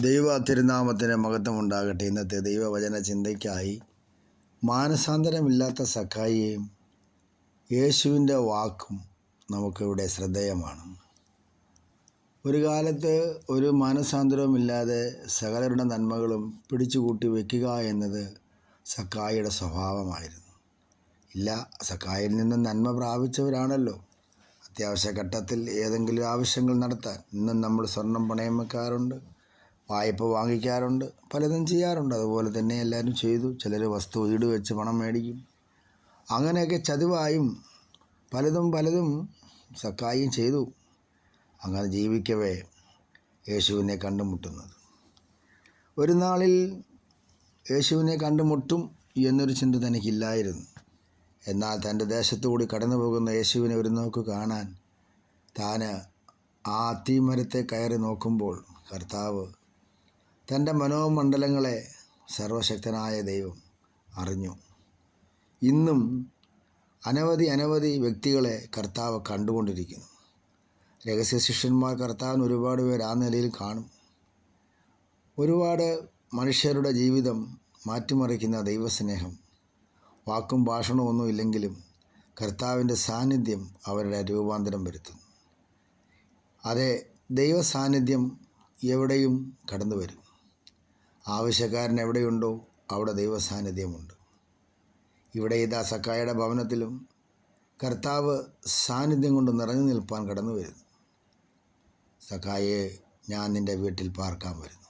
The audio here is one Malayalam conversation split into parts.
ദൈവ തിരുനാമത്തിന് മഹത്വം ഉണ്ടാകട്ടെ ഇന്നത്തെ ദൈവവചന ചിന്തയ്ക്കായി മാനസാന്തരമില്ലാത്ത സഖായിയെയും യേശുവിന്റെ വാക്കും നമുക്കിവിടെ ശ്രദ്ധേയമാണ്. ഒരു കാലത്ത് ഒരു മാനസാന്തരവുമില്ലാതെ സകലരുടെ നന്മകളും പിടിച്ചുകൂട്ടി വയ്ക്കുക എന്നത് സക്കായിയുടെ സ്വഭാവമായിരുന്നു. ഇല്ല സക്കായിൽ നിന്ന് നന്മ പ്രാപിച്ചവരാണല്ലോ. അത്യാവശ്യ ഘട്ടത്തിൽ ഏതെങ്കിലും ആവശ്യങ്ങൾ നടത്താൻ ഇന്നും നമ്മൾ സ്വർണം പണയം വെക്കാറുണ്ട്. വായ്പ വാങ്ങിക്കാറുണ്ട്. പലതും ചെയ്യാറുണ്ട്. അതുപോലെ തന്നെ എല്ലാവരും ചെയ്തു. ചിലർ വസ്തു ഈട് വെച്ച് പണം മേടിക്കും. അങ്ങനെയൊക്കെ ചതിവായും പലതും പലതും സക്കായും ചെയ്തു. അങ്ങനെ ജീവിക്കവേ യേശുവിനെ കണ്ടുമുട്ടുന്നത്. ഒരു നാളിൽ യേശുവിനെ കണ്ടുമുട്ടും എന്നൊരു ചിന്ത തനിക്കില്ലായിരുന്നു. എന്നാൽ തന്റെ ദേശത്തുകൂടി കടന്നു പോകുന്ന യേശുവിനെ ഒരു നോക്ക് കാണാൻ താൻ ആ തീമരത്തെ കയറി നോക്കുമ്പോൾ കർത്താവ് തന്റെ മനോമണ്ഡലങ്ങളെ സർവശക്തനായ ദൈവം അറിഞ്ഞു. ഇന്നും അനവധി അനവധി വ്യക്തികളെ കർത്താവ് കണ്ടുകൊണ്ടിരിക്കുന്നു. രഹസ്യ ശിഷ്യന്മാർ കർത്താവിന് ഒരുപാട് പേർ ആ നിലയിൽ കാണും. ഒരുപാട് മനുഷ്യരുടെ ജീവിതം മാറ്റിമറിക്കുന്ന ദൈവസ്നേഹം. വാക്കും ഭാഷണമൊന്നും ഇല്ലെങ്കിലും കർത്താവിന്റെ സാന്നിധ്യം അവരുടെ രൂപാന്തരം വരുത്തുന്നു. അതെ ദൈവ സാന്നിധ്യം എവിടെയും കടന്നു വരും ആവശ്യക്കാരൻ എവിടെയുണ്ടോ അവിടെ ദൈവസാന്നിധ്യമുണ്ട്. ഇവിടെ ഇതാ സക്കായുടെ ഭവനത്തിലും കർത്താവ് സാന്നിധ്യം കൊണ്ട് നിറഞ്ഞു നിൽപ്പാൻ കടന്നു വരുന്നു. സക്കായെ ഞാൻ നിന്റെ വീട്ടിൽ പാർക്കാൻ വരുന്നു.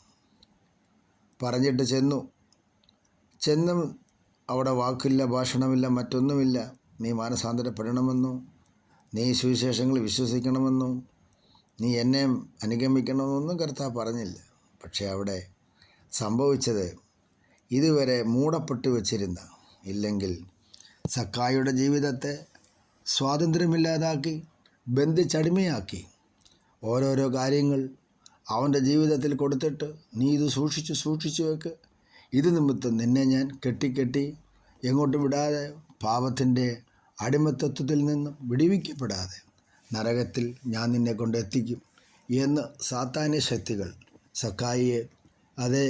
പറഞ്ഞിട്ട് ചെന്നു. ചെന്നും അവിടെ വാക്കില്ല ഭാഷണമില്ല മറ്റൊന്നുമില്ല. നീ മാനസാന്തരപ്പെടണമെന്നോ നീ സുവിശേഷങ്ങൾ വിശ്വസിക്കണമെന്നോ നീ എന്നെ അനുഗമിക്കണമെന്നൊന്നും കർത്താവ് പറഞ്ഞില്ല. പക്ഷേ അവിടെ സംഭവിച്ചത് ഇതുവരെ മൂടപ്പെട്ടു വച്ചിരുന്ന ഇല്ലെങ്കിൽ സക്കായുടെ ജീവിതത്തെ സ്വാതന്ത്ര്യമില്ലാതാക്കി ബന്ധിച്ചടിമയാക്കി ഓരോരോ കാര്യങ്ങൾ അവന്റെ ജീവിതത്തിൽ കൊടുത്തിട്ട് നീ ഇത് സൂക്ഷിച്ച് സൂക്ഷിച്ചു വെക്ക്. ഇത് നിമിത്തം നിന്നെ ഞാൻ കെട്ടിക്കെട്ടി എങ്ങോട്ട് വിടാതെ പാപത്തിന്റെ അടിമത്തത്വത്തിൽ നിന്നും വിടിവിക്കപ്പെടാതെ നരകത്തിൽ ഞാൻ നിന്നെ കൊണ്ടെത്തിക്കും എന്ന് സാത്താന്യ ശക്തികൾ സക്കായിയെ അതേ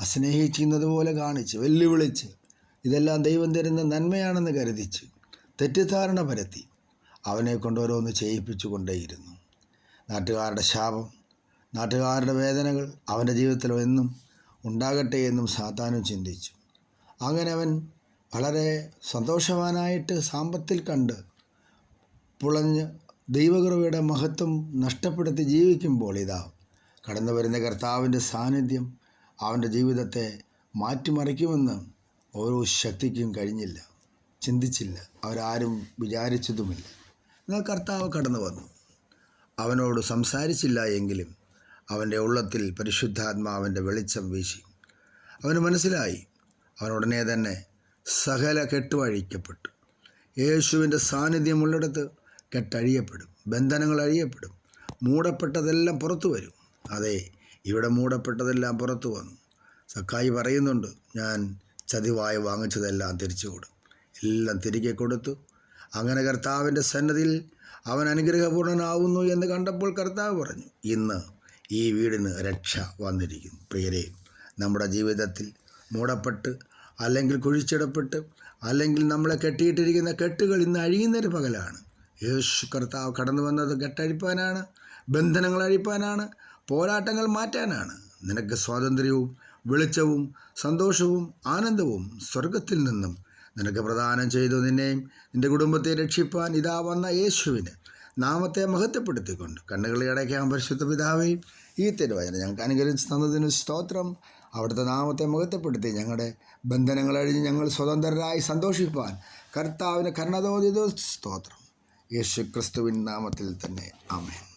അസ്നേഹിക്കുന്നത് പോലെ കാണിച്ച് വെല്ലുവിളിച്ച് ഇതെല്ലാം ദൈവം തരുന്ന നന്മയാണെന്ന് കരുതിച്ച് തെറ്റിദ്ധാരണ പരത്തി അവനെ കൊണ്ട് ഓരോന്ന് ചെയ്യിപ്പിച്ചു കൊണ്ടേയിരുന്നു. നാട്ടുകാരുടെ ശാപം നാട്ടുകാരുടെ വേദനകൾ അവന്റെ ജീവിതത്തിൽ എന്നും ഉണ്ടാകട്ടെ എന്നും സാത്താനും ചിന്തിച്ചു. അങ്ങനെ അവൻ വളരെ സന്തോഷവാനായിട്ട് സാമ്പത്തിൽ കണ്ട് പുളഞ്ഞ് ദൈവകൃപയുടെ മഹത്വം നഷ്ടപ്പെടുത്തി ജീവിക്കുമ്പോൾ ഇതാ കടന്നു വരുന്ന കർത്താവിന്റെ സാന്നിധ്യം അവന്റെ ജീവിതത്തെ മാറ്റിമറിക്കുമെന്ന് ഓരോ ശക്തിക്കും കഴിഞ്ഞില്ല ചിന്തിച്ചില്ല. അവരാരും വിചാരിച്ചതുമില്ല. എന്നാൽ കർത്താവ് കടന്നു വന്നു. അവനോട് സംസാരിച്ചില്ല എങ്കിലും അവന്റെ ഉള്ളത്തിൽ പരിശുദ്ധാത്മാവിന്റെ വെളിച്ചം വീശി. അവന് മനസ്സിലായി. അവനുടനെ തന്നെ സകല കെട്ടുവഴിക്കപ്പെട്ടു. യേശുവിന്റെ സാന്നിധ്യമുള്ളിടത്ത് കെട്ടഴിയപ്പെടും. ബന്ധനങ്ങൾ അഴിയപ്പെടും. മൂടപ്പെട്ടതെല്ലാം പുറത്തു വരും. അതെ ഇവിടെ മൂടപ്പെട്ടതെല്ലാം പുറത്തു വന്നു. സക്കായി പറയുന്നുണ്ട് ഞാൻ ചതിവായി വാങ്ങിച്ചതെല്ലാം തിരിച്ചു കൊടുക്കും എല്ലാം തിരികെ കൊടുത്തു. അങ്ങനെ കർത്താവിന്റെ സന്നദ്ധിയിൽ അവൻ അനുഗ്രഹപൂർണനാവുന്നു എന്ന് കണ്ടപ്പോൾ കർത്താവ് പറഞ്ഞു ഇന്ന് ഈ വീടിന് രക്ഷ വന്നിരിക്കുന്നു. പ്രിയരെ നമ്മുടെ ജീവിതത്തിൽ മൂടപ്പെട്ട് അല്ലെങ്കിൽ കുഴിച്ചിടപ്പെട്ട് അല്ലെങ്കിൽ നമ്മളെ കെട്ടിയിട്ടിരിക്കുന്ന കെട്ടുകൾ ഇന്ന് അഴിയുന്നൊരു പകലാണ്. യേശു കർത്താവ് കടന്നു വന്നത് കെട്ടഴിപ്പാനാണ് ബന്ധനങ്ങൾ അഴിപ്പാനാണ് പോരാട്ടങ്ങൾ മാറ്റാനാണ്. നിനക്ക് സ്വാതന്ത്ര്യവും വെളിച്ചവും സന്തോഷവും ആനന്ദവും സ്വർഗത്തിൽ നിന്നും നിനക്ക് പ്രദാനം ചെയ്തു നിന്നെയും നിന്റെ കുടുംബത്തെ രക്ഷിപ്പാൻ ഇതാ വന്ന യേശുവിന് നാമത്തെ മഹത്വപ്പെടുത്തിക്കൊണ്ട് കണ്ണുകളെ അടയ്ക്കാൻ പരിശുദ്ധ പിതാവേയും ഈ തിരുവചനം ഞങ്ങൾക്ക് അനുകരിച്ച് തന്നതിന് സ്തോത്രം. അവിടുത്തെ നാമത്തെ മഹത്വപ്പെടുത്തി ഞങ്ങളുടെ ബന്ധനങ്ങൾ അഴിഞ്ഞ് ഞങ്ങൾ സ്വതന്ത്രരായി സന്തോഷിപ്പാൻ കർത്താവിന് കർണതോദിത സ്തോത്രം. യേശു ക്രിസ്തുവിൻ നാമത്തിൽ തന്നെ. ആമേൻ.